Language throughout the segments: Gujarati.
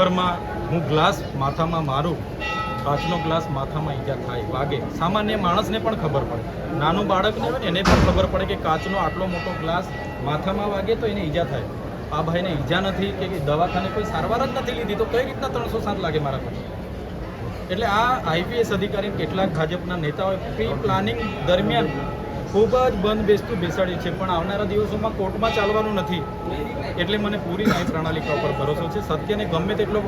ઘરમાં હું ગ્લાસ માથામાં મારું, કાચનો ગ્લાસ માથામાં ઈજા થાય વાગે. સામાન્ય માણસને પણ ખબર પડે. નાનું બાળકને હોય એને પણ ખબર પડે કે કાચનો આટલો મોટો ગ્લાસ માથામાં વાગે તો એને ઈજા થાય. આ ભાઈને ઈજા નથી કે દવાખાને કોઈ સારવાર જ નથી લીધી, તો કઈ રીતના ત્રણસો સાત લાગે મારા પર? એટલે આ આઈપીએસ અધિકારી કેટલાક ભાજપના નેતાઓએ પ્રી પ્લાનિંગ દરમિયાન ખૂબ જ બંધ બેસતું બેસાડ્યું છે પણ આવનારા દિવસોમાં કોર્ટમાં ચાલવાનું નથી. એટલે મને પૂરી ન્યાય પ્રણાલિકા ઉપર ભરોસો છે. સત્યને ગમે તેટલો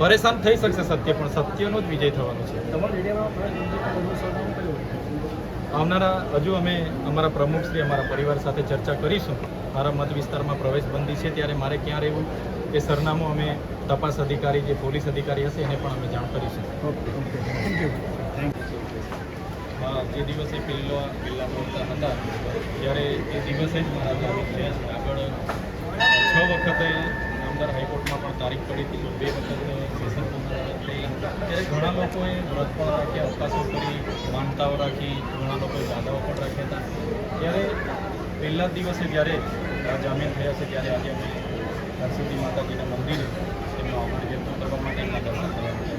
પરેશાન થઈ શકશે સત્ય પણ સત્યનો જ વિજય થવાનો છે. આવનારા હજુ અમે અમારા પ્રમુખશ્રી અમારા પરિવાર સાથે ચર્ચા કરીશું. મારા મત વિસ્તારમાં પ્રવેશબંધી છે ત્યારે મારે ક્યાં રહેવું? એ સરનામું અમે તપાસ અધિકારી જે પોલીસ અધિકારી હશે એને પણ અમે જાણ કરીશું. હા, જે દિવસે પેલો પેલા મોડતા હતા, ત્યારે એ દિવસે જ મારા તારીખ થયા છે. આગળ છ વખતે નામદાર હાઈકોર્ટમાં પણ તારીખ પડી હતી બે વખત સેશન પણ થયેલા ત્યારે ઘણા લોકોએ વ્રત પણ રાખ્યા અવકાશો કરી, માનતાઓ રાખી, ઘણા લોકોએ દાદાઓ પણ રાખ્યા હતા. ત્યારે પહેલા દિવસે જ્યારે જામીન થયા છે, ત્યારે આજે અમે હરસિદ્ધિ માતાજીના મંદિરે તેમનો આભાર વ્યક્ત કરવા માટે એમના દર્શન કરવા માટે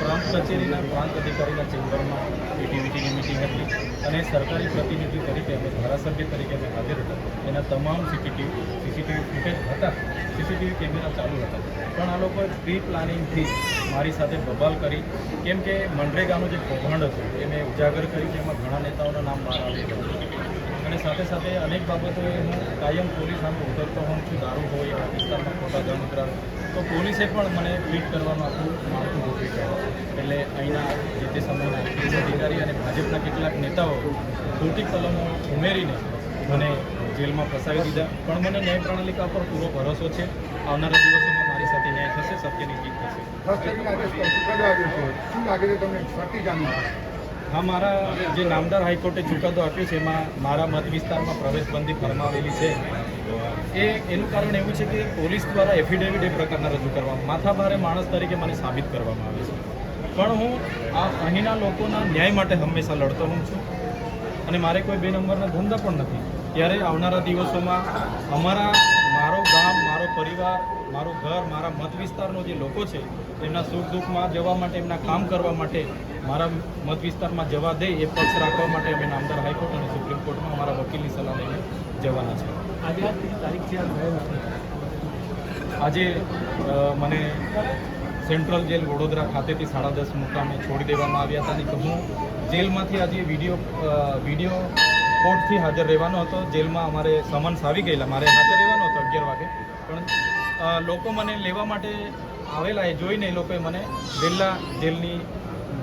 પ્રાંત કચેરીના પ્રાંત અધિકારીના ચેમ્બરમાં એટીવીટીની મિટિંગ હતી અને સરકારી પ્રતિનિધિ તરીકે અમે ધારાસભ્ય તરીકે અમે હાજર હતા. એના તમામ સીસીટીવી સીસીટીવી ફૂટેજ હતા. સીસીટીવી કેમેરા ચાલુ હતા. પણ આ લોકોએ પ્રી પ્લાનિંગથી મારી સાથે બબાલ કરી. કેમ કે મનરેગાનું જે કૌભાંડ હતું, એ મેં ઉજાગર કરી કે એમાં ઘણા નેતાઓના નામ બહાર આવેલા અને સાથે સાથે અનેક બાબતોએ હું કાયમ પોલીસ સામે ઉતરતો હોઉં છું, દારૂ હોય આ વિસ્તારમાં ખોટા ઉતરાવે તો પોલીસે પણ મને ટ્વીટ કરવાનું આખું માળખું ગોઠવી એટલે અહીંના જે તે સમયના આઈપીએસ અધિકારી અને ભાજપના કેટલાક નેતાઓ ખોટી કલમો ઉમેરીને મને જેલમાં ફસાવી દીધા. પણ મને ન્યાય પ્રણાલિકા પર પૂરો ભરોસો છે. આવનારા દિવસોમાં મારી સાથે ન્યાય થશે, સત્યની જીત થશે. હા મારા જે નામદાર હાઈકોર્ટે ચુકાદો આપ્યો છે, એમાં મારા મત વિસ્તારમાં પ્રવેશબંધી ફરમાવેલી છે. એ, એનું કારણ એવું છે કે પોલીસ દ્વારા એફિડેવિટ એ પ્રકારના રજૂ કરવામાં, માથાભારે માણસ તરીકે મને સાબિત કરવામાં આવે છે. પણ હું આ અહીંના લોકોના ન્યાય માટે હંમેશા લડતો હોઉં છું. અને મારે કોઈ બે નંબરના ધંધા પણ નથી. ત્યારે આવનારા દિવસોમાં અમારા, મારો ગામ, મારો પરિવાર, મારું ઘર, મારા મત વિસ્તારનો જે લોકો છે, એમના સુખ દુઃખમાં જવા માટે, એમના કામ કરવા માટે મારા મત વિસ્તારમાં જવા દે એ પક્ષ રાખવા માટે અમે નામદાર હાઈકોર્ટ અને સુપ્રીમ કોર્ટમાં અમારા વકીલની સલાહ લઈને જવાના છે. આજે તારીખ છે આજે મને સેન્ટ્રલ જેલ વડોદરા ખાતેથી સાડા દસ મુકામે છોડી દેવામાં આવ્યા હતા અને હું જેલમાંથી આજે વીડિયો વીડિયો કોર્ટથી હાજર રહેવાનો હતો. જેલમાં અમારે સમન્સ આવી ગયેલા મારે હાજર રહેવાનો હતો અગિયાર વાગે. પણ લોકો મને લેવા માટે આવેલા એ જોઈને એ લોકોએ મને વહેલા જેલની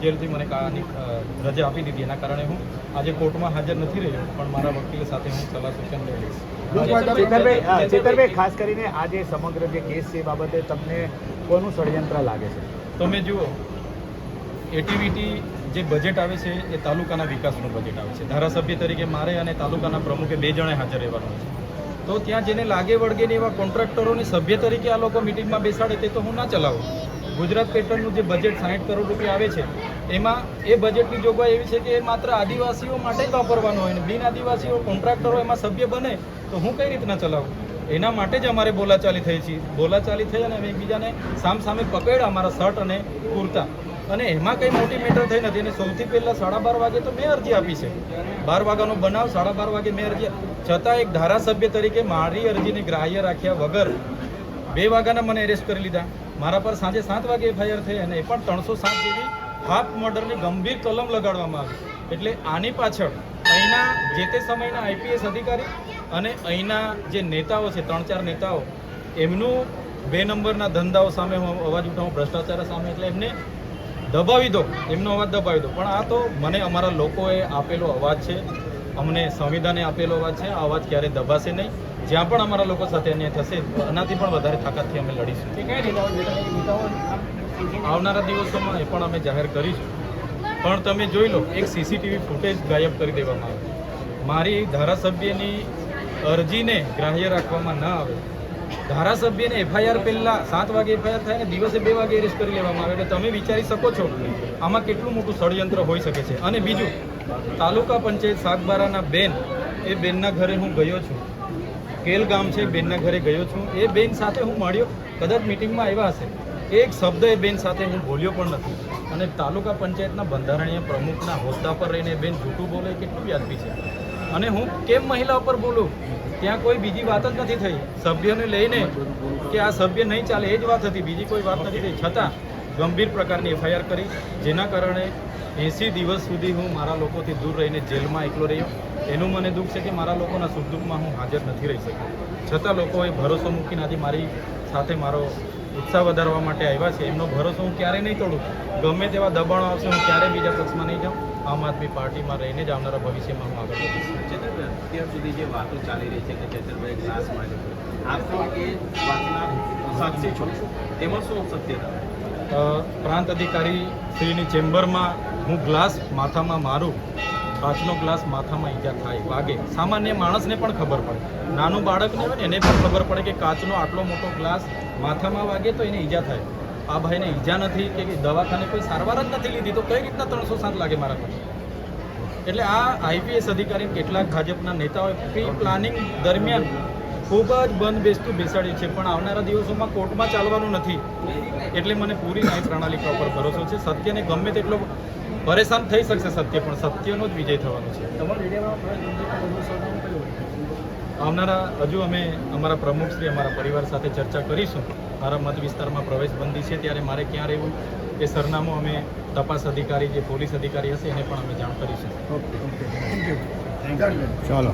જેલથી મને કાની રજા આપી દીધી. એના કારણે હું આજે કોર્ટમાં હાજર નથી રહ્યો પણ મારા વકીલ સાથે હું સલાહ સૂચન લઈ લઈશ. ચેતરભાઈ ખાસ કરીને આ જે સમગ્ર જે કેસ છે બાબતે તમને કોનું ષડયંત્ર લાગે છે? તમે જુઓ એટીવીટી જે બજેટ આવે છે એ તાલુકાના વિકાસનું બજેટ આવે છે. ધારાસભ્ય તરીકે મારે અને તાલુકાના પ્રમુખે બે જણે હાજર રહેવાનું છે. તો ત્યાં જેને લાગે વળગે ને એવા કોન્ટ્રાક્ટરોને સભ્ય તરીકે આ લોકો મિટિંગમાં બેસાડે તે તો હું ના ચલાવું. ગુજરાત પેટર્નનું જે બજેટ સાહીઠ કરોડ રૂપિયા આવે છે, એમાં એ બજેટની જોગવાઈ એવી છે કે એ માત્ર આદિવાસીઓ માટે જ વાપરવાનું હોય ને, બિન આદિવાસીઓ કોન્ટ્રાક્ટરો એમાં સભ્ય બને, તો હું કઈ રીતના ચલાવું? એના માટે જ અમારે બોલાચાલી થઈ છે. બોલાચાલી થઈ અને અમે એકબીજાને સામ સામે પકડ્યા, અમારા શર્ટ અને કુર્તા. અને એમાં કંઈ મોટી મેટર થઈ નથી. અને સૌથી પહેલાં સાડા બાર વાગે તો મેં અરજી આપી છે. બાર વાગ્યાનો બનાવ, સાડા બાર વાગે મેં અરજી છતાં એક ધારાસભ્ય તરીકે મારી અરજીને ગ્રાહ્ય રાખ્યા વગર બે વાગ્યાના મને એરેસ્ટ કરી લીધા. મારા પર સાંજે સાત વાગે એફઆઈઆર થઈ અને એ પણ ત્રણસો સાત જેવી હાફ મર્ડરની ગંભીર કલમ લગાડવામાં આવી. એટલે આની પાછળ અહીંના જે તે સમયના આઈપીએસ અધિકારી અને અહીંના જે નેતાઓ છે, ત્રણ ચાર નેતાઓ, એમનું બે નંબરના ધંધાઓ સામે હું અવાજ ઉઠાવું, ભ્રષ્ટાચાર સામે, એટલે એમને દબાવી દો, એમનો અવાજ દબાવી દો. પણ આ તો મને અમારા લોકોએ આપેલો અવાજ છે. અમને સંવિધાને આપેલો અવાજ છે, આ અવાજ ક્યારેય દબાશે નહીં. જ્યાં પણ અમારા લોકો સાથે અન્યાય થશે એનાથી પણ વધારે તાકાતથી અમે લડીશું. આવનારા દિવસોમાં એ પણ અમે જાહેર કરીશું. પણ તમે જોઈ લો, એક સીસીટીવી ફૂટેજ ગાયબ કરી દેવામાં આવે. મારી ધારાસભ્યની અરજીને ગ્રાહ્ય રાખવામાં ન આવે. ધારાસભ્યને એફઆઈઆર પહેલા સાત વાગે એફઆઈઆર થાય ને દિવસે બે વાગે એરેસ્ટ કરી લેવામાં આવે. એટલે તમે વિચારી શકો છો આમાં કેટલું મોટું ષડયંત્ર હોઈ શકે છે. અને બીજું, તાલુકા પંચાયત સાગબારાના બેન, એ બેનના ઘરે હું ગયો છું. કેલ ગામ છે, બેનના ઘરે ગયો છું. એ બેન સાથે હું મળ્યો. કદાચ મિટિંગમાં આવ્યા હશે. એક શબ્દ એ બેન સાથે હું બોલ્યો પણ નથી. અને તાલુકા પંચાયતના બંધારણીય પ્રમુખના હોદ્દા પર રહીને બેન જૂઠું બોલે કેટલું વ્યાજબી છે. અને હું કેમ મહિલા ઉપર બોલું? ત્યાં કોઈ બીજી વાત જ નથી થઈ. સભ્યને લઈને કે આ સભ્ય નહીં ચાલે, એ જ વાત હતી. બીજી કોઈ વાત નથી થઈ. છતાં ગંભીર પ્રકારની એફઆઈઆર કરી, જેના કારણે એંસી દિવસ સુધી હું મારા લોકોથી દૂર રહીને જેલમાં એકલો રહ્યો. એનું મને દુઃખ છે કે મારા લોકોના સુખ દુઃખમાં હું હાજર નથી રહી શક્યો. છતાં લોકોએ ભરોસો મૂકીને આજે મારી સાથે મારો ઉત્સાહ વધારવા માટે આવ્યા છે. એમનો ભરોસો હું ક્યારેય નહીં તોડું. ગમે તેવા દબાણો આવશે, હું ક્યારેય બીજા પક્ષમાં નહીં જાઉં. આમ આદમી પાર્ટીમાં રહીને જ આવનારા ભવિષ્યમાં હું આગળ વધીશ. અત્યાર સુધી જે વાતો ચાલી રહી છે કે ચેતરભાઈ ગ્લાસ માર્યો આપ સાક્ષી છો? એમાં શું સત્યતા પ્રાંત અધિકારી શ્રીની ચેમ્બરમાં હું ગ્લાસ માથામાં મારું, કાચનો ગ્લાસ માથામાં ઈજા થાય, વાગે. સામાન્ય માણસને પણ ખબર પડે. નાનું બાળકને હોય ને, એને પણ ખબર પડે કે કાચનો આટલો મોટો ગ્લાસ માથામાં વાગે તો એને ઈજા થાય. આ ભાઈને ઈજા નથી કે દવાખાને કોઈ સારવાર જ નથી લીધી, તો કઈ રીતના ત્રણસો સાત લાગે મારા પર એટલે આ આઈપીએસ અધિકારી કેટલાક ભાજપના નેતાઓએ પ્રી પ્લાનિંગ દરમિયાન ખૂબ જ બંધ બેસતું બેસાડ્યું છે. પણ આવનારા દિવસોમાં કોર્ટમાં ચાલવાનું નથી. એટલે મને પૂરી ન્યાય પ્રણાલિકા ઉપર ભરોસો છે. સત્યને ગમે તેટલો પરેશાન થઈ શકશે સત્ય પણ સત્યનો જ વિજય થવાનો છે. આવનારા હજુ અમે અમારા પ્રમુખશ્રી અમારા પરિવાર સાથે ચર્ચા કરીશું. મારા મત વિસ્તારમાં પ્રવેશ બંધી છે ત્યારે મારે ક્યાં રહેવું? એ સરનામું અમે તપાસ અધિકારી જે પોલીસ અધિકારી હશે એને પણ અમે જાણ કરીશું Done. ચાલો.